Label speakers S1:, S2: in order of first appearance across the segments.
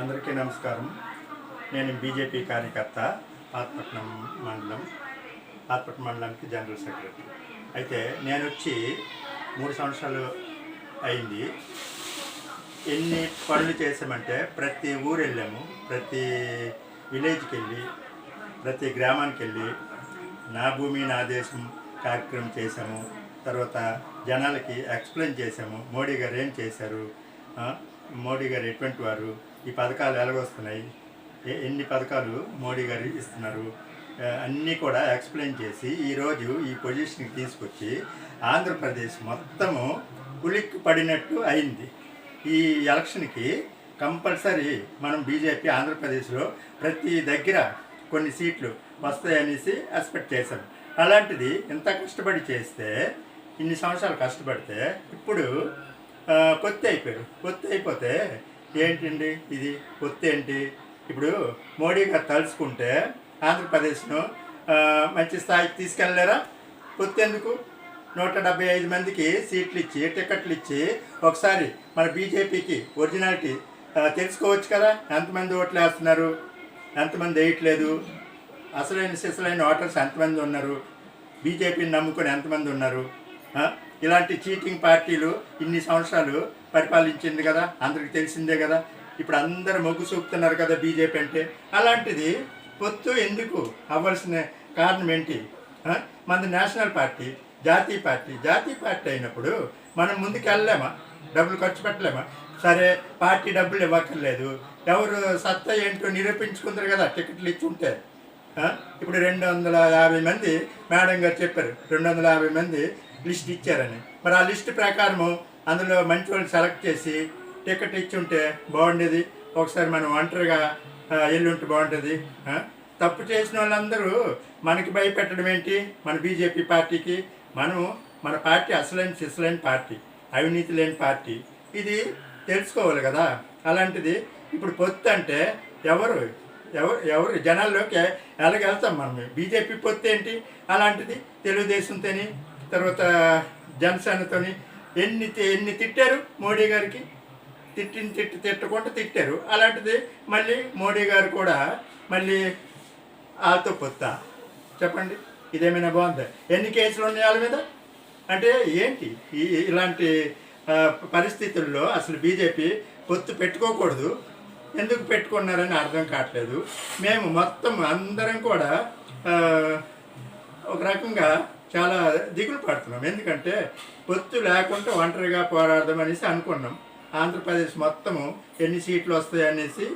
S1: అందరికీ నమస్కారం. నేను బీజేపీ కార్యకర్త పాతపట్నం మండలం పాతపట్నం మండలానికి జనరల్ సెక్రటరీ. అయితే నేను వచ్చి మూడు సంవత్సరాలు అయింది. ఎన్ని పనులు చేసామంటే ప్రతి ఊరు వెళ్ళాము ప్రతి విలేజ్కి వెళ్ళి ప్రతి గ్రామానికి వెళ్ళి నా భూమి నా దేశం కార్యక్రమం చేశాము. తర్వాత జనాలకి ఎక్స్ప్లెయిన్ చేశాము. మోడీ గారు ఏం చేశారు? మోడీ గారు ఎటువంటి వారు? ఈ పథకాలు ఎలాగొస్తున్నాయి ఎన్ని పథకాలు మోడీ గారు ఇస్తున్నారు? అన్నీ కూడా ఎక్స్ప్లెయిన్ చేసి ఈరోజు ఈ పొజిషన్కి తీసుకొచ్చి ఆంధ్రప్రదేశ్ మొత్తము ఉలిక్కి పడినట్టు అయింది. ఈ ఎలక్షన్కి కంపల్సరీ మనం బీజేపీ ఆంధ్రప్రదేశ్లో ప్రతి దగ్గర కొన్ని సీట్లు వస్తాయనేసి ఎక్స్పెక్ట్ చేశాం. అలాంటిది ఇంత కష్టపడి చేస్తే ఇన్ని సంవత్సరాలు కష్టపడితే ఇప్పుడు పొత్తి అయిపోయారు. పొత్తి అయిపోతే ఏంటండి ఇది? పొత్తి ఏంటి? ఇప్పుడు మోడీ గారు తలుచుకుంటే ఆంధ్రప్రదేశ్ను మంచి స్థాయికి తీసుకెళ్ళలేరా? పొత్తు ఎందుకు? నూట డెబ్బై ఐదు మందికి సీట్లు ఇచ్చి టికెట్లు ఇచ్చి ఒకసారి మన బీజేపీకి ఒరిజినాలిటీ తెలుసుకోవచ్చు కదా? ఎంతమంది ఓట్లు వేస్తున్నారు? ఎంతమంది వేయట్లేదు? అసలైన సిసలైన ఓటర్స్ ఎంతమంది ఉన్నారు? బీజేపీని నమ్ముకొని ఎంతమంది ఉన్నారు? ఇలాంటి చీటింగ్ పార్టీలు ఇన్ని సంవత్సరాలు పరిపాలించింది కదా అందరికి తెలిసిందే కదా. ఇప్పుడు అందరు మొగ్గు చూపుతున్నారు కదా బీజేపీ అంటే. అలాంటిది పొత్తు ఎందుకు అవ్వాల్సిన కారణం ఏంటి? మన మనది నేషనల్ పార్టీ జాతీయ పార్టీ. జాతీయ పార్టీ అయినప్పుడు మనం ముందుకు వెళ్ళలేమా డబ్బులు ఖర్చు పెట్టలేమా? సరే పార్టీ డబ్బులు ఇవ్వక్కర్లేదు. ఎవరు సత్తా ఏంటో నిరూపించుకుంటారు కదా టికెట్లు ఇచ్చి ఉంటే ఇప్పుడు రెండు వందల యాభై మంది మేడం గారు చెప్పారు. రెండు వందల యాభై మంది లిస్ట్ ఇచ్చారని. మరి ఆ లిస్ట్ ప్రకారము అందులో మంచి వాళ్ళని సెలెక్ట్ చేసి టికెట్ ఇచ్చి ఉంటే బాగుండేది. ఒకసారి మనం ఒంటరిగా ఎల్లుంటే వెళ్ళి ఉంటే బాగుంటుంది తప్పు చేసిన వాళ్ళందరూ మనకి భయపెట్టడం ఏంటి? మన బీజేపీ పార్టీకి మనం మన పార్టీ అసలైన సిసలైన పార్టీ అవినీతి లేని పార్టీ. ఇది తెలుసుకోవాలి కదా. అలాంటిది ఇప్పుడు పొత్తు అంటే ఎవరు? ఎవరు ఎవరు? జనాల్లోకి ఎలాగెళ్తాం మనం? బీజేపీ పొత్తు ఏంటి? అలాంటిది తెలుగుదేశంతోని తర్వాత జనసేనతో ఎన్ని తి- ఎన్ని తిట్టారు మోడీ గారికి? తిట్టిన తిట్టి తిట్టకుండా తిట్టారు. అలాంటిది మళ్ళీ మోడీ గారు కూడా మళ్ళీ వాళ్ళతో పొత్తా. చెప్పండి. ఇదేమైనా బాగుందా? ఎన్ని కేసులు ఉన్నాయి వాళ్ళ మీద? అంటే ఏంటి? ఈ ఇలాంటి పరిస్థితుల్లో అసలు బీజేపీ పొత్తు పెట్టుకోకూడదు. ఎందుకు పెట్టుకున్నారని అర్థం కావట్లేదు. మేము మొత్తం అందరం కూడా ఒక రకంగా చాలా దిగులు పడుతున్నాం. ఎందుకంటే పొత్తు లేకుండా ఒంటరిగా పోరాడదాం అనేసి అనుకున్నాం. ఆంధ్రప్రదేశ్ మొత్తము ఎన్ని సీట్లు వస్తాయి అనేసి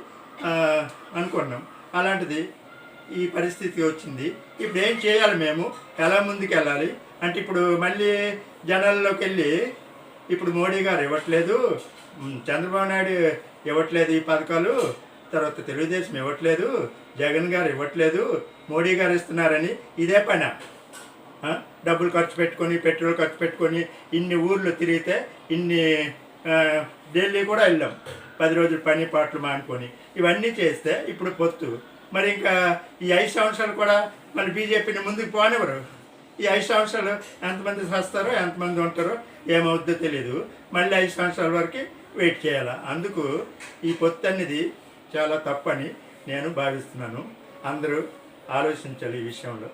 S1: అనుకున్నాం. అలాంటిది ఈ పరిస్థితి వచ్చింది. ఇప్పుడు ఏం చేయాలి మేము? ఎలా ముందుకు వెళ్ళాలి అంటే ఇప్పుడు మళ్ళీ జనాల్లోకి వెళ్ళి ఇప్పుడు మోడీ గారు ఇవ్వట్లేదు చంద్రబాబు నాయుడు ఇవ్వట్లేదు ఈ పథకాలు తర్వాత తెలుగుదేశం ఇవ్వట్లేదు జగన్ గారు ఇవ్వట్లేదు మోడీ గారు ఇస్తున్నారని ఇదే పని. డబ్బులు ఖర్చు పెట్టుకొని పెట్రోల్ ఖర్చు పెట్టుకొని ఇన్ని ఊర్లు తిరిగితే ఇన్ని ఢిల్లీ కూడా వెళ్ళాం. పది రోజులు పని పాటలు మానుకొని. ఇవన్నీ చేస్తే ఇప్పుడు పొత్తు. మరి ఇంకా ఈ ఐదు సంవత్సరాలు కూడా మళ్ళీ బీజేపీని ముందుకు పోనివ్వరు. ఈ ఐదు సంవత్సరాలు ఎంతమంది వస్తారో ఎంతమంది ఉంటారో ఏమవుద్దో తెలియదు మళ్ళీ ఐదు సంవత్సరాల వరకు వెయిట్ చేయాలి? అందుకు ఈ పొత్తు అనేది చాలా తప్పని నేను భావిస్తున్నాను. అందరూ ఆలోచించాలి ఈ విషయంలో.